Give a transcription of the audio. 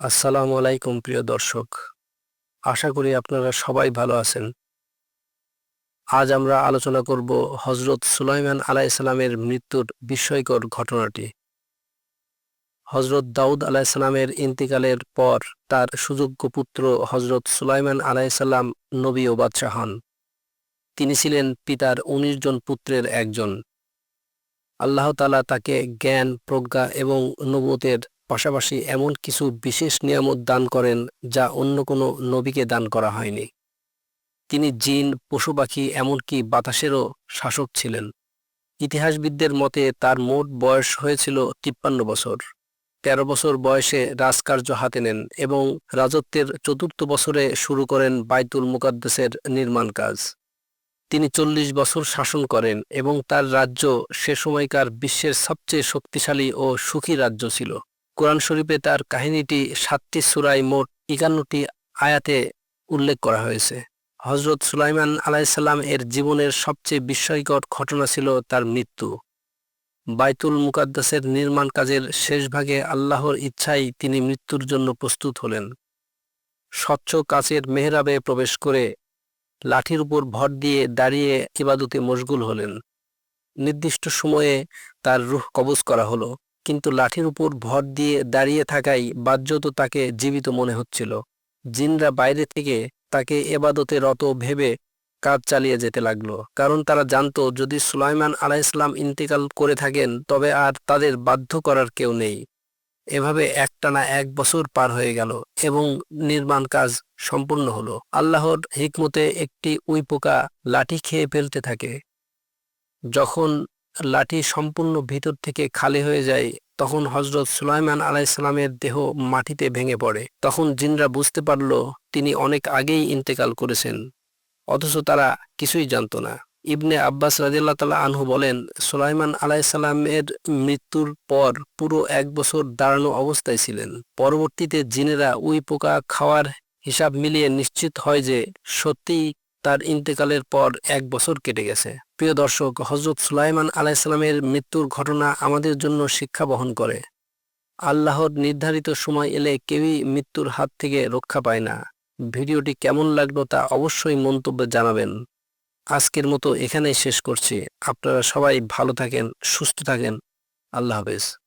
আসসালামু আলাইকুম, প্রিয় দর্শক। আশা করি আপনারা সবাই ভালো আছেন। আজ আমরা আলোচনা করব হজরত সুলাইমান আলাইসালামের মৃত্যুর বিস্ময়কর ঘটনাটি। হজরত দাউদ আলাইসালামের ইন্তিকালের পর তার সুযোগ্য পুত্র হজরত সুলাইমান আলাইসাল্লাম নবী ও বাদশাহ হন। তিনি ছিলেন পিতার উনিশ জন পুত্রের একজন। আল্লাহ তালা তাকে জ্ঞান, প্রজ্ঞা এবং নবতের পাশাপাশি এমন কিছু বিশেষ নিয়ামত দান করেন যা অন্য কোনো নবীকে দান করা হয়নি। তিনি জিন, পশু পাখি, এমনকি বাতাসেরও শাসক ছিলেন। ইতিহাসবিদদের মতে তার মোট বয়স হয়েছিল তিপ্পান্ন বছর। তেরো বছর বয়সে রাজকার্য হাতে নেন এবং রাজত্বের চতুর্থ বছরে শুরু করেন বাইতুল মুকাদ্দেসের নির্মাণ কাজ। তিনি চল্লিশ বছর শাসন করেন এবং তার রাজ্য সে সময়কার বিশ্বের সবচেয়ে শক্তিশালী ও সুখী রাজ্য ছিল। কোরআন শরীফে তার কাহিনীটি সাতটি সুরাই মোট একান্নটি আয়াতে উল্লেখ করা হয়েছে। হজরত সুলাইমান আলাইসাল্লাম এর জীবনের সবচেয়ে বিস্ময়কর ঘটনা ছিল তার মৃত্যু। বাইতুল মুকাদ্দাসের নির্মাণ কাজের শেষ ভাগে আল্লাহর ইচ্ছাই তিনি মৃত্যুর জন্য প্রস্তুত হলেন। স্বচ্ছ কাচের মেহরাবে প্রবেশ করে লাঠির উপর ভর দিয়ে দাঁড়িয়ে ইবাদতে মশগুল হলেন। নির্দিষ্ট সময়ে তার রুহ কবজ করা হলো। কিন্তু লাঠির উপর ভর দিয়ে দাঁড়িয়ে থাকাই বাহ্যত তাকে জীবিত মনে হচ্ছিল। জিনরা বাইরে থেকে তাকে এবাদতে রত ভেবে কাজ চালিয়ে যেতে লাগল, কারণ তারা জানতো, যদি সুলাইমান আলাইসলাম ইন্তেকাল করে থাকেন, তবে আর তাদের বাধ্য করার কেউ নেই। এভাবে একটানা এক বছর পার হয়ে গেল এবং নির্মাণ কাজ সম্পূর্ণ হলো। আল্লাহর হিকমতে একটি উই পোকা লাঠি খেয়ে ফেলতে থাকে। যখন লাঠি সম্পূর্ণ ভিতর থেকে খালি হয়ে যায়, তখন হজরত সুলাইমান আলাইসালামের দেহ মাটিতে ভেঙে পড়ে। তখন জিনরা বুঝতে পারল, তিনি অনেক আগেই ইন্তেকাল করেছেন। অথচ তারা কিছুই জানত না। ইবনে আব্বাস রাজিল্লা তালা আনহু বলেন, সুলাইমান আলাইসাল্লামের মৃত্যুর পর পুরো এক বছর দাঁড়ানো অবস্থায় ছিলেন। পরবর্তীতে জিনেরা উই পোকা খাওয়ার হিসাব মিলিয়ে নিশ্চিত হয় যে সত্যিই তার ইন্তেকালের পর এক বছর কেটে গেছে। প্রিয় দর্শক হজরত সুলাইমান আলাইসালামের মৃত্যুর ঘটনা আমাদের জন্য শিক্ষা বহন করে। আল্লাহর নির্ধারিত সময় এলে কেউই মৃত্যুর হাত থেকে রক্ষা পায় না। ভিডিওটি কেমন লাগল তা অবশ্যই মন্তব্যে জানাবেন। আজকের মতো এখানেই শেষ করছি। আপনারা সবাই ভালো থাকেন, সুস্থ থাকেন। আল্লাহ হাফেজ।